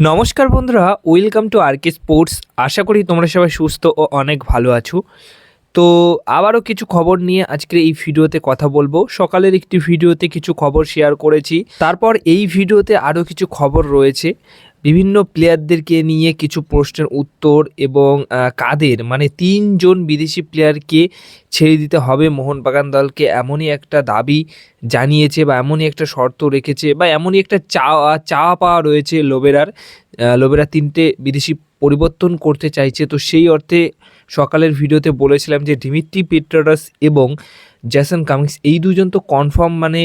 নমস্কার বন্ধুরা welcome to R K sports আশা করি তোমরা সবাই সুস্থ ও অনেক ভালো আছো। তো আবারও কিছু খবর নিয়ে আজকের এই ভিডিওতে কথা বলব। সকালের একটি ভিডিওতে কিছু খবর শেয়ার করেছি। তারপর এই ভিডিওতে আরও কিছু খবর রয়েছে। বিভিন্ন প্লেয়ারদেরকে নিয়ে কিছু প্রশ্নের উত্তর এবং কাদের? মানে তিনজন বিদেশি প্লেয়ারকে ছেড়ে দিতে হবে মোহনবাগান দলকে। এমনই একটা দাবি জানিয়েছে বা এমনই একটা শর্ত রেখেছে বা এমনই একটা চাওয়া চাওয়া পাওয়া রয়েছে লোবেরার লোবেরা তিনটে বিদেশি পরিবর্তন করতে চাইছে। তো সেই অর্থে সকালের ভিডিওতে বলেছিলাম যে ডিমিট্রি পেট্রাস এবং জ্যাসন কামিংস এই দুজন তো কনফার্ম মানে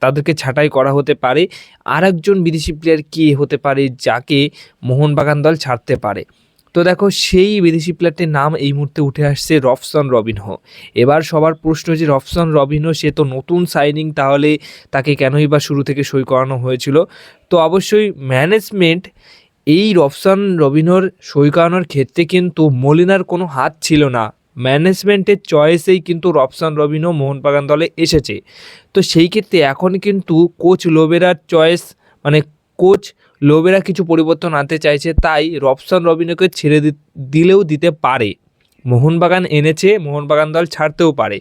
তাদেরকে ছাঁটাই করা হতে পারে। আর একজন বিদেশি প্লেয়ার কে হতে পারে যাকে মোহনবাগান দল ছাড়তে পারে। তো দেখো, সেই বিদেশি প্লেয়ারটির নাম এই মুহূর্তে উঠে আসছে রফসন রবিনহো। এবার সবার প্রশ্ন যে, রফসন রবিনহো, সে তো নতুন সাইনিং তাহলে তাকে কেনই বা শুরু থেকে সই করানো হয়েছিল? তো অবশ্যই ম্যানেজমেন্ট এই রফসান রবিনোর সই করানোর ক্ষেত্রে কিন্তু মলিনার কোনো হাত ছিল না। ম্যানেজমেন্টের চয়েসেই কিন্তু রফসান রবিনো মোহনবাগান দলে এসেছে। তো সেই ক্ষেত্রে এখন কিন্তু কোচ লোবেরার চয়েস মানে কোচ লোবেরা কিছু পরিবর্তন আনতে চাইছে, তাই রফসান রবিনোকে ছেড়ে দিলেও দিতে পারে। মোহনবাগান এনেছে মোহনবাগান দল ছাড়তেও পারে।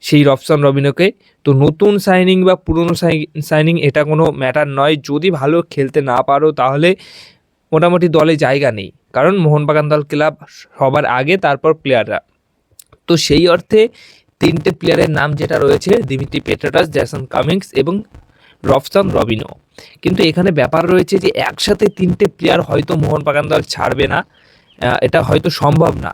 সেই রফসান রবিনোকে। তো নতুন সাইনিং বা পুরনো সাইনিং এটা কোনো ম্যাটার নয়। যদি ভালো খেলতে না পারো, তাহলে মোটামুটি দলে জায়গা নেই। কারণ মোহনবাগান দল ক্লাব সবার আগে, তারপর প্লেয়াররা। তো সেই অর্থে তিনটে প্লেয়ারের নাম যেটা রয়েছে দিমিত্রি পেট্রাটাস জ্যাসন কামিংস এবং রফসান রবিনো কিন্তু এখানে ব্যাপার রয়েছে যে একসাথে তিনটে প্লেয়ার হয়তো মোহনবাগান দল ছাড়বে না এটা হয়তো সম্ভব না।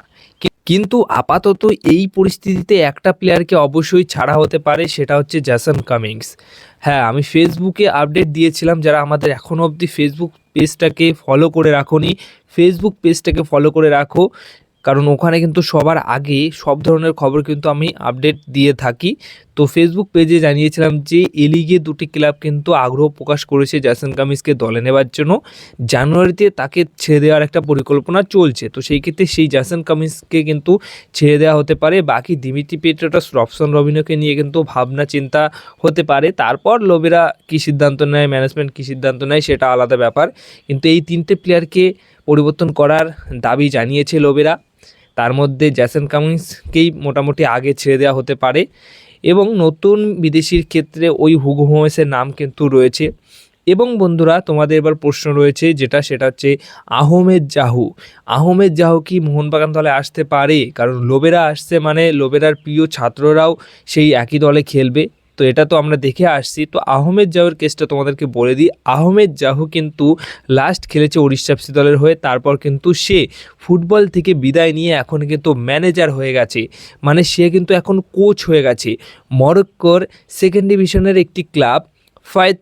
কিন্তু আপাতত এই পরিস্থিতিতে একটা প্লেয়ারকে অবশ্যই ছাড়া হতে পারে, সেটা হচ্ছে জ্যাসন কামিংস হ্যাঁ আমি ফেসবুকে আপডেট দিয়েছিলাম, যারা আমাদের এখনও অবধি ফেসবুক পেজটাকে ফলো করে রাখোনি ফেসবুক পেজটাকে ফলো করে রাখো। কারণ ওখানে কিন্তু সবার আগে সব ধরনের খবর কিন্তু আমি আপডেট দিয়ে থাকি। তো ফেসবুক পেজে জানিয়েছিলাম যে এ লিগে দুটি ক্লাব কিন্তু আগ্রহ প্রকাশ করেছে জ্যাসন কামিজকে দলে নেবার জন্য। জানুয়ারিতে তাকে ছেড়ে দেওয়ার একটা পরিকল্পনা চলছে। তো সেই ক্ষেত্রে সেই জ্যাসন কামিজকে কিন্তু ছেড়ে দেওয়া হতে পারে। বাকি দিমিত্রি পেট্রাটাস রফসন রবিনোকে নিয়ে কিন্তু ভাবনা চিন্তা হতে পারে। তারপর লোবেরা কী সিদ্ধান্ত নেয় ম্যানেজমেন্ট কী সিদ্ধান্ত নেয়, সেটা আলাদা ব্যাপার। কিন্তু এই তিনটে প্লেয়ারকে পরিবর্তন করার দাবি জানিয়েছে লোবেরা তার মধ্যে জ্যাসন কামিংসকেই মোটামুটি আগে ছেড়ে দেওয়া হতে পারে এবং নতুন বিদেশির ক্ষেত্রে ওই হুগো হোমেসের নাম কিন্তু রয়েছে। এবং বন্ধুরা, তোমাদের এবার প্রশ্ন রয়েছে যেটা, সেটা হচ্ছে আহমেদ জাহু। আহমেদ জাহু কি মোহনবাগান দলে আসতে পারে? কারণ লোবেরা আসছে মানে লোবেরার প্রিয় ছাত্ররাও সেই একই দলে খেলবে। তো এটা তো আমরা দেখে আসছি। তো আহমেদ জাহুর কেসটা তোমাদেরকে বলে দিই। আহমেদ জাহু কিন্তু লাস্ট খেলেছে উড়িষ্যা দলের হয়ে, তারপর কিন্তু সে ফুটবল থেকে বিদায় নিয়ে এখন কিন্তু ম্যানেজার হয়ে গেছে। মানে সে কিন্তু এখন কোচ হয়ে গেছে। মরক্কোর সেকেন্ড ডিভিশনের একটি ক্লাব ফাইথ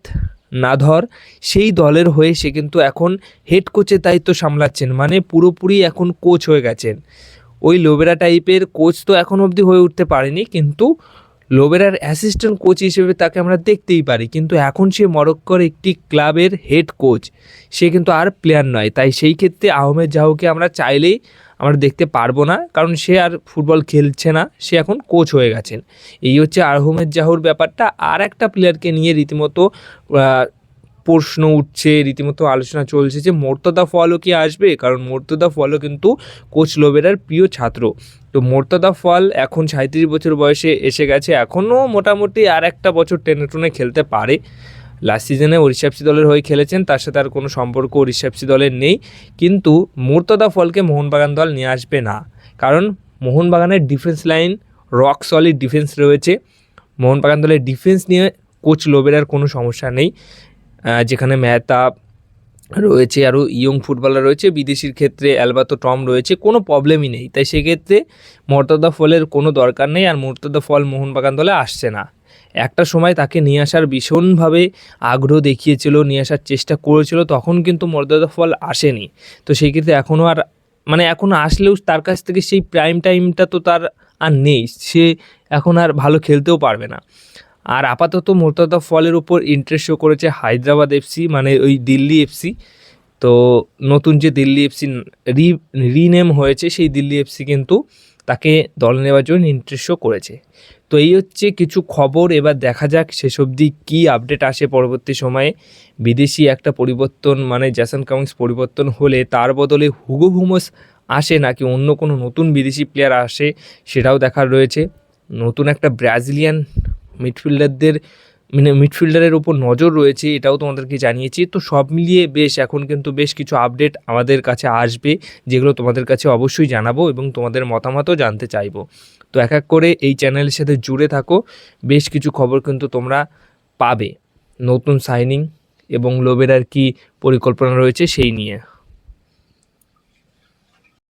নাধর, সেই দলের হয়ে সে কিন্তু এখন হেড কোচের দায়িত্ব সামলাচ্ছেন। মানে পুরোপুরি এখন কোচ হয়ে গেছেন। ওই লোবেরা টাইপের কোচ তো এখন অবধি হয়ে উঠতে পারেনি, কিন্তু লোবেরার অ্যাসিস্ট্যান্ট কোচ হিসেবে তাকে আমরা দেখতেই পারি। কিন্তু এখন সে মরক্কর একটি ক্লাবের হেড কোচ সে কিন্তু আর প্লেয়ার নয়। তাই সেই ক্ষেত্রে আহমেদ জাহুকে আমরা চাইলেই আমরা দেখতে পারব না। কারণ সে আর ফুটবল খেলছে না। সে এখন কোচ হয়ে গেছেন। এই হচ্ছে আহমেদ জাহুর ব্যাপারটা। আর একটা প্লেয়ারকে নিয়ে রীতিমতো প্রশ্ন উঠছে, রীতিমতো আলোচনা চলছে যে মোর্তদা ফলও কি আসবে? কারণ মোর্তদা ফলও কিন্তু কোচ লোবেরার প্রিয় ছাত্র। তো মোর্তদা ফল এখন সাঁত্রিশ বছর বয়সে এসে গেছে, এখনও মোটামুটি আর একটা বছর টেনে টুনে খেলতে পারে। লাস্ট সিজনে এফসি দলের হয়ে খেলেছেন, তার সাথে আর কোনো সম্পর্ক এফসি দলের নেই। কিন্তু মুর্তদা ফলকে মোহনবাগান দল নিয়ে আসবে না। কারণ মোহনবাগানের defence line rock solid defence রয়েছে। মোহনবাগান দলের ডিফেন্স নিয়ে কোচ লোবেরার কোনো সমস্যা নেই। যেখানে মেহতা রয়েছে আরও ইয়ং ফুটবলার রয়েছে, বিদেশির ক্ষেত্রে অ্যালবাতো টম রয়েছে, কোনো প্রবলেমই নেই। তাই সেক্ষেত্রে মর্তদা ফলের কোনো দরকার নেই আর মর্তদা ফল মোহনবাগান দলে আসছে না। একটা সময় তাকে নিয়ে আসার ভীষণভাবে আগ্রহ দেখিয়েছিল, নিয়ে আসার চেষ্টা করেছিল, তখন কিন্তু মর্যাদা ফল আসেনি। তো সেই ক্ষেত্রে এখনও আর মানে এখন আসলেও তার কাছ থেকে সেই প্রাইম টাইমটা তো তার আর নেই। সে এখন আর ভালো খেলতেও পারবে না। আর আপাতত মোর্তাদা ফলের উপর ইন্টারেস্ট শো করেছে হায়দ্রাবাদ এফসি মানে ওই দিল্লি এফসি তো নতুন যে দিল্লি এফসি রি, রিনেম হয়েছে, সেই দিল্লি এফসি কিন্তু তাকে দল নেওয়ার জন্য ইন্টারেস্ট শো করেছে। তো এই হচ্ছে কিছু খবর, এবার দেখা যাক শেষ অবধি কী আপডেট আসে পরবর্তী সময়ে। বিদেশি একটা পরিবর্তন মানে জ্যাসন কামিংস পরিবর্তন হলে তার বদলে হুগো ভুমোস আসে নাকি অন্য কোনো নতুন বিদেশি প্লেয়ার আসে সেটাও দেখার রয়েছে। নতুন একটা ব্রাজিলিয়ান মিডফিল্ডারদের মানে মিডফিল্ডারের ওপর নজর রয়েছে, এটাও তোমাদেরকে জানিয়েছি। তো সব মিলিয়ে বেশ, এখন কিন্তু বেশ কিছু আপডেট আমাদের কাছে আসবে, যেগুলো তোমাদের কাছে অবশ্যই জানাব এবং তোমাদের মতামতও জানতে চাইব। তো এক এক করে এই চ্যানেলের সাথে জুড়ে থাকো, বেশ কিছু খবর কিন্তু তোমরা পাবে। নতুন সাইনিং এবং লোবেরার কি পরিকল্পনা রয়েছে সেই নিয়ে।